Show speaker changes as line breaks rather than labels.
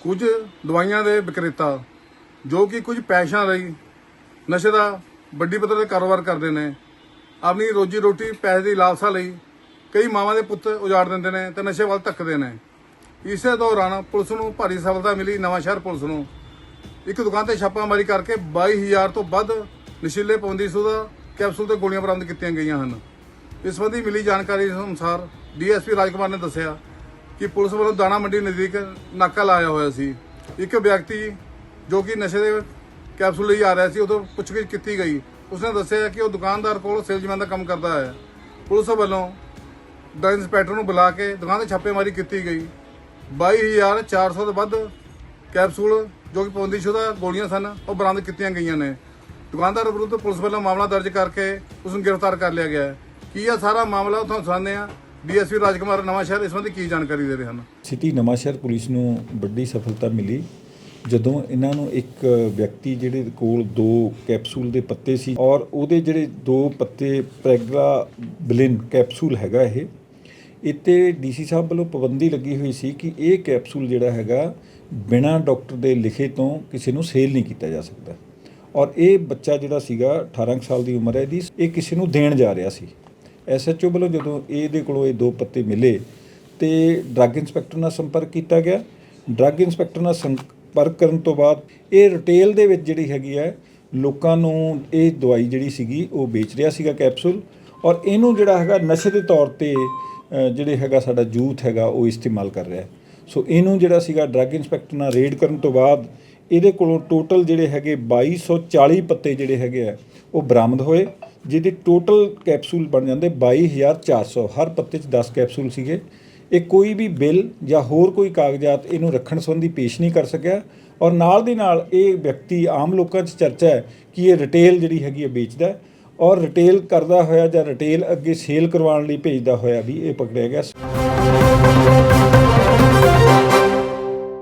ਕੁਝ ਦਵਾਈਆਂ ਦੇ ਵਿਕਰੇਤਾ, ਜੋ ਕਿ ਕੁਝ ਪੈਸਿਆਂ ਲਈ ਨਸ਼ੇ ਦਾ ਵੱਡੀ ਪੱਧਰ ਤੇ ਕਾਰੋਬਾਰ ਕਰਦੇ ਨੇ, ਆਪਣੀ ਰੋਜੀ ਰੋਟੀ ਪੈਸੇ ਦੀ ਲਾਲਸਾ ਲਈ ਕਈ ਮਾਵਾਂ ਦੇ ਪੁੱਤ ਉਜਾੜ ਦਿੰਦੇ ਨੇ ਤੇ ਨਸ਼ੇ ਵੱਲ ਧੱਕਦੇ ਨੇ। ਇਸੇ ਦੌਰਾਨ ਪੁਲਿਸ ਨੂੰ ਭਾਰੀ ਸਫਲਤਾ ਮਿਲੀ ਨਵਾਂ ਸ਼ਹਿਰ ਪੁਲਿਸ ਨੂੰ। ਇੱਕ ਦੁਕਾਨ ਤੇ ਛਾਪਾਮਾਰੀ ਕਰਕੇ 22000 ਤੋਂ ਵੱਧ ਨਸ਼ੀਲੇ ਪੌਂਦੀ ਸੁਦਾ ਕੈਪਸੂਲ ਤੇ ਗੋਲੀਆਂ ਬਰਾਮਦ ਕੀਤੀਆਂ ਗਈਆਂ ਹਨ। ਇਸ ਸੰਬੰਧੀ ਮਿਲੀ ਜਾਣਕਾਰੀ ਅਨੁਸਾਰ ਡੀਐਸਪੀ ਰਾਜਕੁਮਾਰ ਨੇ ਦੱਸਿਆ ਕਿ ਪੁਲਿਸ ਵੱਲੋਂ ਦਾਣਾ ਮੰਡੀ ਨਜ਼ਦੀਕ ਨਾਕਾ ਲਾਇਆ ਹੋਇਆ ਸੀ। ਇੱਕ ਵਿਅਕਤੀ ਜੋ ਕਿ ਨਸ਼ੇ ਦੇ ਕੈਪਸੂਲ ਲਈ ਆ ਰਿਹਾ ਸੀ ਉਦੋਂ ਪੁੱਛਗਿੱਛ ਕੀਤੀ ਗਈ। ਉਸਨੇ ਦੱਸਿਆ ਕਿ ਉਹ ਦੁਕਾਨਦਾਰ ਕੋਲ ਸੇਲਜ਼ਮੈਨ ਦਾ ਕੰਮ ਕਰਦਾ ਹੈ। ਪੁਲਿਸ ਵੱਲੋਂ ਦਾ ਇੰਸਪੈਕਟਰ ਨੂੰ ਬੁਲਾ ਕੇ ਦੁਕਾਨ ਤੇ ਛਾਪੇਮਾਰੀ ਕੀਤੀ ਗਈ। 22400 ਤੋਂ ਵੱਧ ਕੈਪਸੂਲ ਜੋ ਕਿ ਪੌਂਦੀਸ਼ੁਦਾ ਗੋਲੀਆਂ ਸਨ, ਉਹ ਬਰਾਮਦ ਕੀਤੀਆਂ ਗਈਆਂ ਨੇ। ਦੁਕਾਨਦਾਰ ਵਿਰੁੱਧ ਪੁਲਿਸ ਵੱਲੋਂ ਮਾਮਲਾ ਦਰਜ ਕਰਕੇ ਉਸ ਨੂੰ ਗ੍ਰਿਫਤਾਰ ਕਰ ਲਿਆ ਗਿਆ ਹੈ। ਕੀ ਇਹ ਸਾਰਾ ਮਾਮਲਾ ਤੁਹਾਨੂੰ ਸੁਣਾਉਂਦੇ ਆ ਡੀਐਸਪੀ ਰਾਜਕੁਮਾਰ ਨਵਾਂ ਸ਼ਹਿਰ ਇਸ ਸੰਬੰਧੀ ਕੀ ਜਾਣਕਾਰੀ ਦੇ ਰਹੇ ਹਨ?
ਸਿਟੀ ਨਵਾਂਸ਼ਹਿਰ ਪੁਲਿਸ ਨੂੰ ਵੱਡੀ ਸਫਲਤਾ ਮਿਲੀ। ਜਦੋਂ ਇਹਨਾਂ ਨੂੰ ਇੱਕ ਵਿਅਕਤੀ ਜਿਹੜੇ ਕੋਲ ਦੋ ਕੈਪਸੂਲ ਦੇ ਪੱਤੇ ਸੀ ਔਰ ਉਹਦੇ ਜਿਹੜੇ ਦੋ ਪੱਤੇ ਪ੍ਰੈਗਰਾ ਬਲਿਨ ਕੈਪਸੂਲ ਹੈਗਾ ਇਹ, ਇੱਥੇ ਡੀਸੀ ਸਾਹਿਬ ਵੱਲੋਂ ਪਾਬੰਦੀ ਲੱਗੀ ਹੋਈ ਸੀ ਕਿ ਇਹ ਕੈਪਸੂਲ ਜਿਹੜਾ ਹੈਗਾ ਬਿਨਾਂ ਡਾਕਟਰ ਦੇ ਲਿਖੇ ਤੋਂ ਕਿਸੇ ਨੂੰ ਸੇਲ ਨਹੀਂ ਕੀਤਾ ਜਾ ਸਕਦਾ। ਔਰ ਇਹ ਬੱਚਾ ਜਿਹੜਾ ਸੀਗਾ 18 ਕੁ ਸਾਲ ਦੀ ਉਮਰ ਹੈ ਇਹਦੀ, ਇਹ ਕਿਸੇ ਨੂੰ ਦੇਣ ਜਾ ਰਿਹਾ ਸੀ। ਐਸਐਚਓ ਵੱਲੋਂ ਜਦੋਂ ਇਹਦੇ ਕੋਲੋਂ ਇਹ ਦੋ ਪੱਤੇ ਮਿਲੇ ਤੇ ਡਰੱਗ ਇੰਸਪੈਕਟਰ ਨਾਲ ਸੰਪਰਕ ਕੀਤਾ ਗਿਆ। ਡਰੱਗ ਇੰਸਪੈਕਟਰ ਨਾਲ ਸੰਪਰਕ ਕਰਨ ਤੋਂ ਬਾਅਦ ਇਹ ਰਿਟੇਲ ਦੇ ਵਿੱਚ ਜਿਹੜੀ ਹੈਗੀ ਹੈ, ਲੋਕਾਂ ਨੂੰ ਇਹ ਦਵਾਈ ਜਿਹੜੀ ਸੀਗੀ ਉਹ ਵੇਚ ਰਿਹਾ ਸੀਗਾ ਕੈਪਸੂਲ ਔਰ ਇਹਨੂੰ ਜਿਹੜਾ ਹੈਗਾ ਨਸ਼ੇ ਦੇ ਤੌਰ ਤੇ ਜਿਹੜੇ ਹੈਗਾ ਸਾਡਾ ਯੂਥ ਹੈਗਾ ਉਹ ਇਸਤੇਮਾਲ ਕਰ ਰਿਹਾ ਸੋ ਇਹਨੂੰ ਜਿਹੜਾ ਸੀਗਾ ਡਰੱਗ ਇੰਸਪੈਕਟਰ ਨਾਲ ਰੇਡ ਕਰਨ ਤੋਂ ਬਾਅਦ ਇਹਦੇ ਕੋਲੋਂ ਟੋਟਲ ਜਿਹੜੇ ਹੈਗੇ 2240 ਪੱਤੇ ਜਿਹੜੇ ਹੈਗੇ ਆ, ਉਹ ਬਰਾਮਦ ਹੋਏ। ਜਿਹਦੇ ਟੋਟਲ ਕੈਪਸੂਲ ਬਣ ਜਾਂਦੇ 22400 ਹਰ ਪੱਤੇ 'ਚ 10 ਕੈਪਸੂਲ ਸੀਗੇ। ਇਹ ਕੋਈ ਵੀ ਬਿੱਲ ਜਾਂ ਹੋਰ ਕੋਈ ਕਾਗਜ਼ਾਤ ਇਹਨੂੰ ਰੱਖਣ ਸੰਬੰਧੀ ਪੇਸ਼ ਨਹੀਂ ਕਰ ਸਕਿਆ। ਔਰ ਨਾਲ ਦੀ ਨਾਲ ਇਹ ਵਿਅਕਤੀ ਆਮ ਲੋਕਾਂ 'ਚ ਚਰਚਾ ਹੈ ਕਿ ਇਹ ਰਿਟੇਲ ਜਿਹੜੀ ਹੈਗੀ ਹੈ ਵੇਚਦਾ ਔਰ ਰਿਟੇਲ ਕਰਦਾ ਹੋਇਆ ਜਾਂ ਰਿਟੇਲ ਅੱਗੇ ਸੇਲ ਕਰਵਾਉਣ ਲਈ ਭੇਜਦਾ ਹੋਇਆ ਵੀ ਇਹ ਪਕੜਿਆ ਗਿਆ